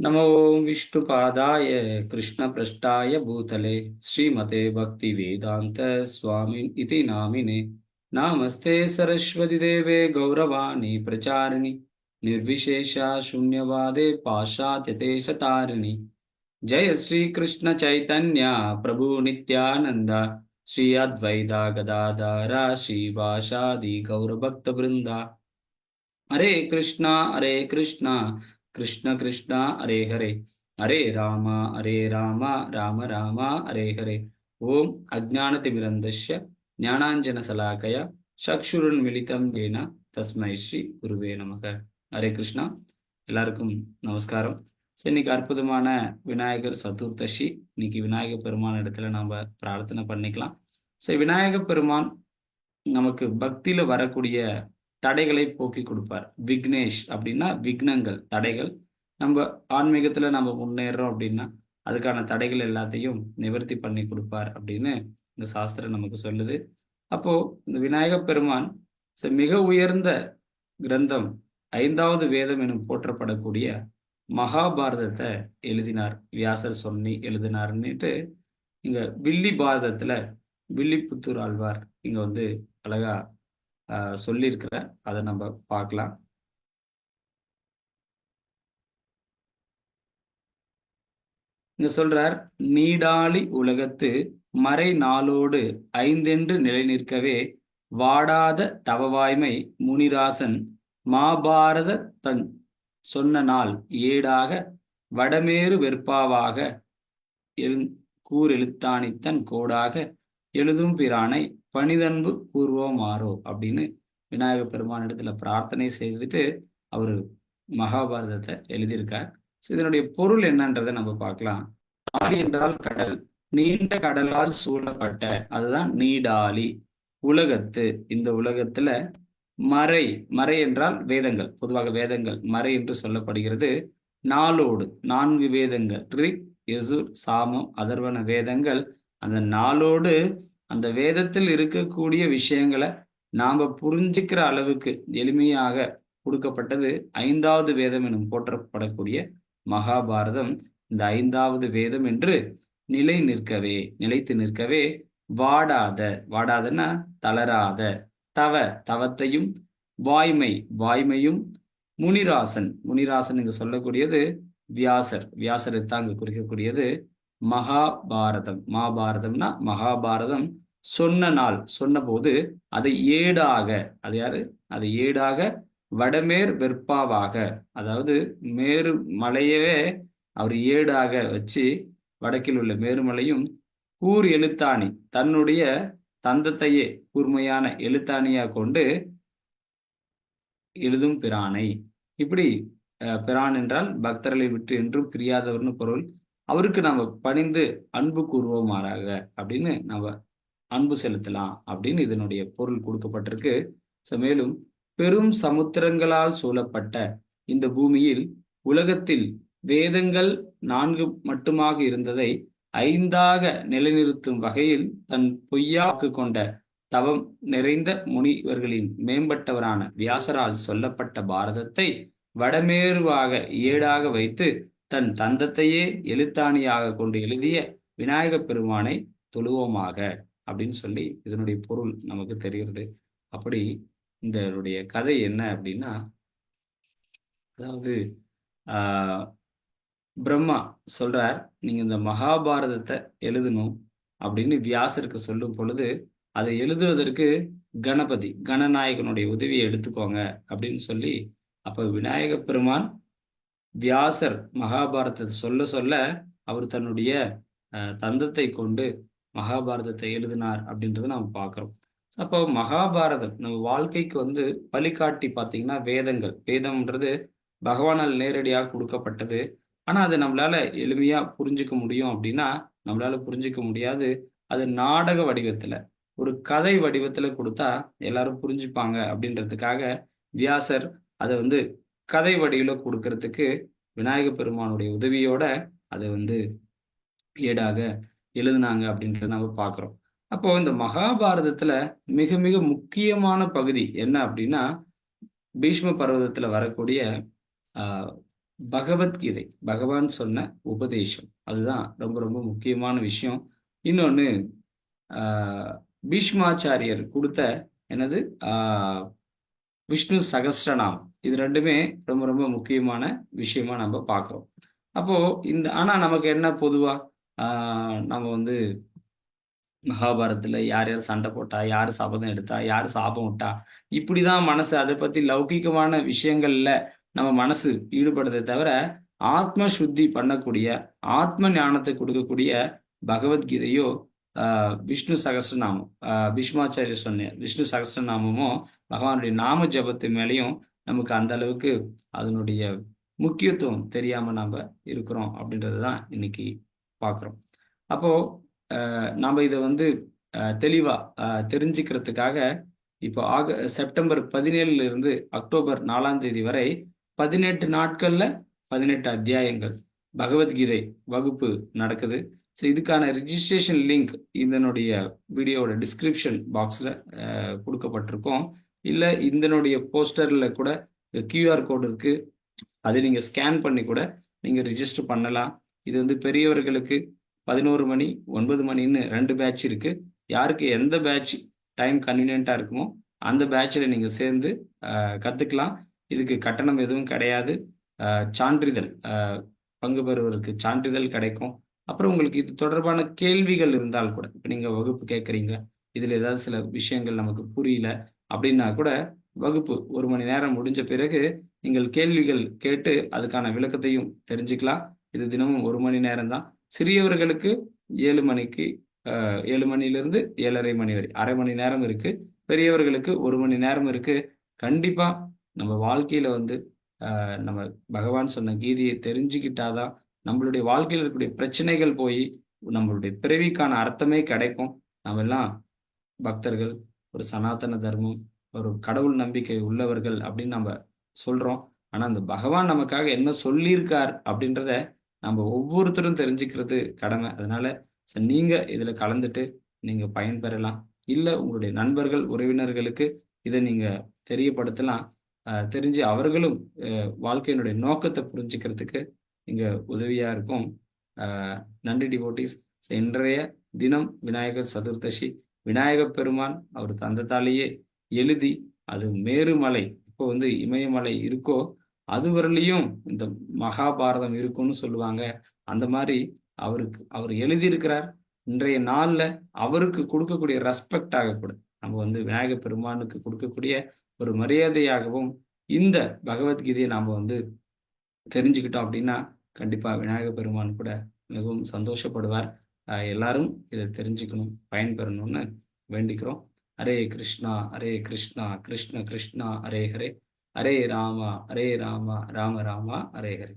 नमो विष्णुपादाय कृष्णपृष्ठाय भूतले श्रीमते भक्तिवेदान्त स्वामी इति नामिने। नामस्ते सरस्वतीदेवे गौरवाणी प्रचारिणि। निर्विशेषा शून्यवादे पाश्चात्यदेशतारिणि जय श्रीकृष्ण चैतन्य प्रभु नित्यानन्द। श्री अद्वैता गदाधरा श्रीवासादि गौरभक्तवृन्दा। हरे कृष्णा हरे कृष्णा கிருஷ்ண கிருஷ்ணா ஹரே ஹரே. ஹரே ராமா அரே ராமா ராம ராமா ஹரே ஹரே. ஓம் அஜானதிமிரந்தஸ்ய ஞானாஞ்சன சலாகய சக்ஷுரன் மிலிதம் ஏனா தஸ்மை ஸ்ரீ குருவே நமக. ஹரே கிருஷ்ணா. எல்லாருக்கும் நமஸ்காரம். சரி இன்னைக்கு அற்புதமான விநாயகர் சதுர்த்தசி. இன்னைக்கு விநாயகர் பெருமான இடத்துல நம்ம பிரார்த்தனை பண்ணிக்கலாம். சரி விநாயகர் பெருமான் நமக்கு பக்தியில வரக்கூடிய தடைகளை போக்கி கொடுப்பார். விக்னேஷ் அப்படின்னா விக்னங்கள் தடைகள். நம்ம ஆன்மீகத்தில் நம்ம முன்னேறோம் அப்படின்னா அதுக்கான தடைகள் எல்லாத்தையும் நிவர்த்தி பண்ணி கொடுப்பார் அப்படின்னு இந்த சாஸ்திரம் நமக்கு சொல்லுது. அப்போ இந்த விநாயக பெருமான் ச- மிக உயர்ந்த கிரந்தம் ஐந்தாவது வேதம் எனும் போற்றப்படக்கூடிய மகாபாரதத்தை எழுதினார். வியாசர் சொன்னி எழுதினார்னுட்டு இங்க வில்லி பாரதத்துல வில்லிபுத்தூர் ஆழ்வார் இங்க வந்து அழகா ஆஹ், அதை நம்ம பார்க்கலாம். இங்க சொல்றார் நீடாளி உலகத்து மறை நாளோடு ஐந்தென்று நிலை நிற்கவே வாடாத தவவாய்மை முனிராசன் மாபாரத தன் சொன்ன நாள் ஏடாக வடமேறு வெற்பாவாக எழு கூறெழுத்தானித்தன் கோடாக எழுதும் பிரானை பணிதன்பு கூறுவோமாறோ அப்படின்னு விநாயக பெருமானிடத்துல பிரார்த்தனை செய்துட்டு அவர் மகாபாரதத்தை எழுதியிருக்கார். ஸோ இதனுடைய பொருள் என்னன்றதை நம்ம பார்க்கலாம். ஆழி என்றால் கடல் நீண்ட கடலால் சூழப்பட்ட அதுதான் நீடாளி உலகத்து. இந்த உலகத்துல மறை மறை என்றால் வேதங்கள் பொதுவாக வேதங்கள் மறை என்று சொல்லப்படுகிறது. நாளோடு நான்கு வேதங்கள் ரிக் எசுர் சாமம் அதர்வன வேதங்கள் அந்த நாளோடு அந்த வேதத்தில் இருக்கக்கூடிய விஷயங்களை நாம் புரிஞ்சுக்கிற அளவுக்கு எளிமையாக கொடுக்கப்பட்டது ஐந்தாவது வேதம் எனும் போற்றப்படக்கூடிய மகாபாரதம். இந்த ஐந்தாவது வேதம் என்று நிலை நிற்கவே நிலைத்து நிற்கவே வாடாத வாடாதன்னா தளராத தவ தவத்தையும் வாய்மை வாய்மையும் முனிராசன் முனிராசன் இங்கு சொல்லக்கூடியது வியாசர் வியாசரை தான் அங்க குறிக்கக்கூடியது. மகாபாரதம். மகாபாரதம்னா மகாபாரதம் சொன்ன நாள் சொன்னபோது அதை ஏடாக அது யாரு? அதை ஏடாக வடமேர் வெற்பாவாக அதாவது மேரு மலையவே அவர் ஏடாக வச்சு வடக்கில் உள்ள மேருமலையும் கூர் எழுத்தாணி தன்னுடைய தந்தத்தையே கூர்மையான எழுத்தாணியா கொண்டு எழுதும் பிரானை. இப்படி அஹ், பிரான் என்றால் பக்தர்களை விட்டு என்றும் பிரியாதவர்னு பொருள். அவருக்கு நம்ம பணிந்து அன்பு கூறுவோமாறாக அப்படின்னு நம்ம அன்பு செலுத்தலாம் அப்படின்னு இதனுடைய பொருள் கொடுக்கப்பட்டிருக்கு. So, மேலும் பெரும் சமுத்திரங்களால் சூழப்பட்ட இந்த பூமியில் உலகத்தில் வேதங்கள் நான்கு மட்டுமாக இருந்ததை ஐந்தாக நிலைநிறுத்தும் வகையில் தன் பொய்யாக்கு கொண்ட தவம் நிறைந்த முனிவர்களின் மேம்பட்டவரான வியாசரால் சொல்லப்பட்ட பாரதத்தை வடமேருவாக ஏடாக வைத்து தன் தந்தத்தையே எழுத்தாணியாக கொண்டு எழுதிய விநாயகப் பெருமானை தொழுவோமாக அப்படின்னு சொல்லி இதனுடைய பொருள் நமக்கு தெரிகிறது. அப்படி இதனுடைய கதை என்ன அப்படின்னா அதாவது ஆஹ் பிரம்மா சொல்றார் நீங்க இந்த மகாபாரதத்தை எழுதணும் அப்படின்னு வியாசருக்கு சொல்லும் பொழுது அதை எழுதுவதற்கு கணபதி கணநாயகனுடைய உதவியை எடுத்துக்கோங்க அப்படின்னு சொல்லி அப்ப விநாயக பெருமான் வியாசர் மகாபாரதத்தை சொல்ல சொல்ல அவர் தன்னுடைய தந்தத்தை கொண்டு மகாபாரதத்தை எழுதினார் அப்படின்றத நம்ம பார்க்குறோம். அப்போ மகாபாரதம் நம்ம வாழ்க்கைக்கு வந்து வழிகாட்டி பார்த்தீங்கன்னா வேதங்கள். வேதம்ன்றது பகவானால் நேரடியாக கொடுக்கப்பட்டது. ஆனால் அது நம்மளால எளிமையாக புரிஞ்சுக்க முடியும் அப்படின்னா நம்மளால புரிஞ்சுக்க முடியாது. அது நாடக வடிவத்தில் ஒரு கதை வடிவத்தில் கொடுத்தா எல்லாரும் புரிஞ்சுப்பாங்க அப்படின்றதுக்காக வியாசர் அதை வந்து கதை வடிவில் கொடுக்கறதுக்கு விநாயக பெருமானுடைய உதவியோட அதை வந்து ஏடாக எழுதுனாங்க அப்படின்றத நம்ம பார்க்குறோம். அப்போ இந்த மகாபாரதத்துல மிக மிக முக்கியமான பகுதி என்ன அப்படின்னா பீஷ்ம பர்வதத்துல வரக்கூடிய பகவத்கீதை பகவான் சொன்ன உபதேசம். அதுதான் ரொம்ப ரொம்ப முக்கியமான விஷயம். இன்னொன்று பீஷ்மாச்சாரியர் கொடுத்த எனது விஷ்ணு சகஸ்ரநாம் இது ரெண்டுமே ரொம்ப ரொம்ப முக்கியமான விஷயமா நம்ம பார்க்குறோம். அப்போ இந்த ஆனால் நமக்கு என்ன பொதுவாக நம்ம வந்து மகாபாரத்தில் யார் யார் சண்டை போட்டா யார் சபதம் எடுத்தா யார் சாபம் விட்டா இப்படிதான் மனசு அதை பற்றி லௌகிகமான விஷயங்கள்ல நம்ம மனசு ஈடுபடுறதை தவிர ஆத்ம சுத்தி பண்ணக்கூடிய ஆத்ம ஞானத்தை கொடுக்கக்கூடிய பகவத்கீதையோ விஷ்ணு சகசிரநாமம் பீஷ்மாச்சாரிய சொன்ன விஷ்ணு சகசிரநாமமோ பகவானுடைய நாம ஜபத்து மேலேயும் நமக்கு அந்த அளவுக்கு அதனுடைய முக்கியத்துவம் தெரியாம நம்ம இருக்கிறோம் அப்படின்றது தான் இன்னைக்கு பார்க்குறோம் அப்போ நாம் இதை வந்து தெளிவாக தெரிஞ்சுக்கிறதுக்காக இப்போ ஆக செப்டம்பர் பதினேழுல இருந்து அக்டோபர் நாலாம் தேதி வரை பதினெட்டு நாட்களில் பதினெட்டு அத்தியாயங்கள் பகவத்கீதை வகுப்பு நடக்குது. ஸோ இதுக்கான ரிஜிஸ்ட்ரேஷன் லிங்க் இதனுடைய வீடியோவோட டிஸ்கிரிப்ஷன் பாக்ஸில் கொடுக்கப்பட்டிருக்கோம். இல்லை இதனுடைய போஸ்டரில் கூட கியூஆர் கோடு இருக்குது அதை நீங்கள் ஸ்கேன் பண்ணி கூட நீங்கள் ரிஜிஸ்டர் பண்ணலாம். இது வந்து பெரியவர்களுக்கு பதினோரு மணி ஒன்பது மணின்னு ரெண்டு பேட்ச் இருக்குது யாருக்கு எந்த பேட்ச் டைம் கன்வீனியண்ட்டாக இருக்குமோ அந்த பேட்சில் நீங்கள் சேர்ந்து கற்றுக்கலாம் இதுக்கு கட்டணம் எதுவும் கிடையாது. சான்றிதழ் பங்கு பெறுவதற்கு சான்றிதழ் கிடைக்கும். அப்புறம் உங்களுக்கு இது தொடர்பான கேள்விகள் இருந்தால் கூட இப்போ நீங்கள் வகுப்பு கேட்குறீங்க இதில் ஏதாவது சில விஷயங்கள் நமக்கு புரியல. அப்படின்னா கூட வகுப்பு ஒரு மணி நேரம் முடிஞ்ச பிறகு நீங்கள் கேள்விகள் கேட்டு அதுக்கான விளக்கத்தையும் தெரிஞ்சுக்கலாம். இது தினமும் ஒரு மணி நேரம் தான் சிறியவர்களுக்கு ஏழு மணிக்கு ஏழு மணிலிருந்து ஏழரை மணி வரை அரை மணி நேரம் இருக்கு. பெரியவர்களுக்கு ஒரு மணி நேரம் இருக்கு. கண்டிப்பா நம்ம வாழ்க்கையில வந்து நம்ம பகவான் சொன்ன கீதையை தெரிஞ்சுக்கிட்டாதான் நம்மளுடைய வாழ்க்கையில் இருக்கக்கூடிய பிரச்சனைகள் போய் நம்மளுடைய பிறவிக்கான அர்த்தமே கிடைக்கும். நம்ம எல்லாம் பக்தர்கள் ஒரு சனாதன தர்மம் ஒரு கடவுள் நம்பிக்கை உள்ளவர்கள் அப்படின்னு நம்ம சொல்றோம். ஆனா அந்த பகவான் நமக்காக என்ன சொல்லியிருக்கார் அப்படின்றத நம்ம ஒவ்வொருத்தரும் தெரிஞ்சுக்கிறது கடமை. அதனால நீங்க இதுல கலந்துட்டு நீங்க பயன்பெறலாம். இல்லை உங்களுடைய நண்பர்கள் உறவினர்களுக்கு இதை நீங்க தெரியப்படுத்தலாம். தெரிஞ்சு அவர்களும் வாழ்க்கையினுடைய நோக்கத்தை புரிஞ்சுக்கிறதுக்கு இங்க உதவியா இருக்கும். நன்றி டிவோட்டிஸ் இன்றைய தினம் விநாயகர் சதுர்தசி விநாயக பெருமான் அவர் தந்தத்தாலேயே எழுதி அது மேருமலை இப்போ வந்து இமயமலை இருக்கோ அது வரலையும் இந்த மகாபாரதம் இருக்கும்னு சொல்லுவாங்க. அந்த மாதிரி அவருக்கு அவர் எழுதியிருக்கிறார். இன்றைய நாளில் அவருக்கு கொடுக்கக்கூடிய ரெஸ்பெக்ட் கூட நம்ம வந்து விநாயக பெருமானுக்கு கொடுக்கக்கூடிய ஒரு மரியாதையாகவும் இந்த பகவத்கீதையை நாம் வந்து தெரிஞ்சுக்கிட்டோம் அப்படின்னா கண்டிப்பாக விநாயக பெருமான் கூட மிகவும் சந்தோஷப்படுவார். எல்லாரும் இதை தெரிஞ்சுக்கணும் பயன்பெறணும்னு வேண்டிக்கிறோம். ஹரே கிருஷ்ணா ஹரே கிருஷ்ணா கிருஷ்ண கிருஷ்ணா ஹரே ஹரே. ஹரே ராமா ஹரே ராமா ராம ராமா ஹரே ஹரே.